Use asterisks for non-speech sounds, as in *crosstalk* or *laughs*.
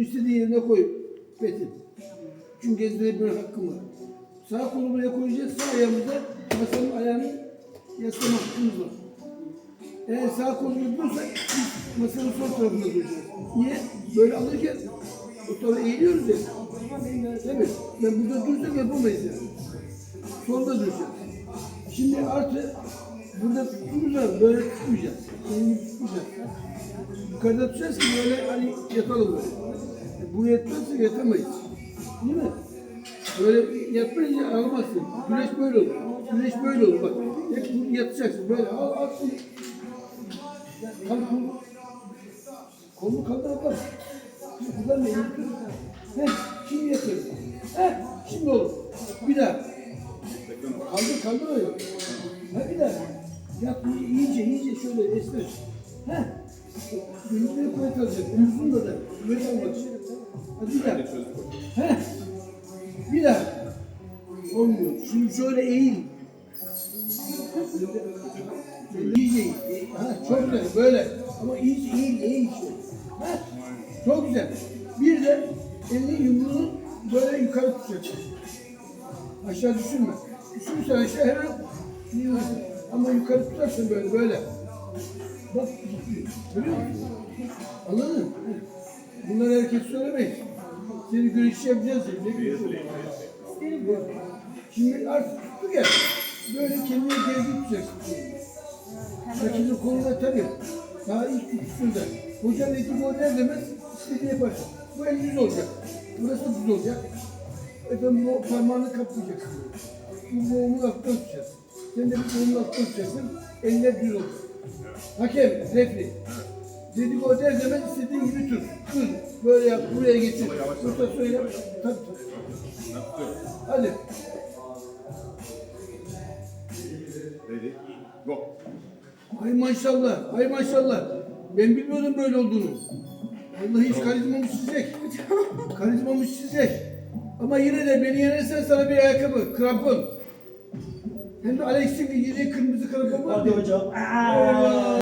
istediğin yerine koy. Metin. Çünkü gezdirebilme hakkım var. Sağ kolu buraya koyacağız. Sağ ayağımızda masanın ayağını yaslama hakkımız var. Eğer sağ kolu durursak masanın sol tarafında duracağız. Niye? Böyle alırken o tarafa eğiliyoruz ya. Mi? Ben burada dursam yapamayız yani. Solda duracağız. Şimdi artı burada zaman böyle tutmayacağız. Elini tutmayacağız. Yukarıda tutacağız ki böyle hani yatalım böyle. E, Buraya tutarsak yatamayız. Değil mi? Böyle yatmayınca ağlamazsın. Güneş böyle olur. Güneş böyle olur bak. Hep yatacaksın böyle. Al al. Kalk kolu. Kolunu kaldır bak. Buradan elini tut. Heh, şimdi yatırız. Heh, şimdi olur. Bir daha. Kaldır kaldır öyle. Ha bir daha. Yat iyice iyice şöyle esner. Heh. Gönülleri kuvvet alacak. Omuzunda da kuvvet almak. Hadi bir daha. Heh. Bir daha. Olmuyor. Şimdi şöyle eğil. İyice eğil. Ha, çok güzel böyle. Ama iyice eğil eğil işte. Ha, çok güzel. Bir de elini yumruğunu böyle yukarı tutacaksın. Aşağı düşürme. Düşürürsen aşağı hemen. Ama yukarı tutarsın böyle böyle. Bak gidiyor. Görüyor musun? Anladın mı? Bunları herkes söylemeyin. Seni güreşçi yapacağız ya. Ne güreşi olur? Şimdi artık tuttu ya. Böyle kendini gezdi tutacaksın. Rakibin koluna tabii. Daha ilk tutusunda. Hocam eti gol der demez istediği yapar. Bu el düz olacak. Burası düz olacak. Efendim bu parmağını kaplayacaksın. Bu boğumu alttan tutacaksın. Sen de bir boğumu alttan tutacaksın. Eller düz olacak. Hakem, refli. Dedi gol der demez istediğin gibi tut. Tut. Böyle yap, buraya getir. Burada söyle. Tabii tabii. Hadi. Ready, go. Ay maşallah, ay maşallah. Ben bilmiyordum böyle olduğunu. Vallahi hiç karizmamış çizecek. *laughs* karizmamış çizecek. Ama yine de beni yenersen sana bir ayakkabı, krampon. Hem de Alex'in giydiği kırmızı krampon var. Hadi hocam. Aa!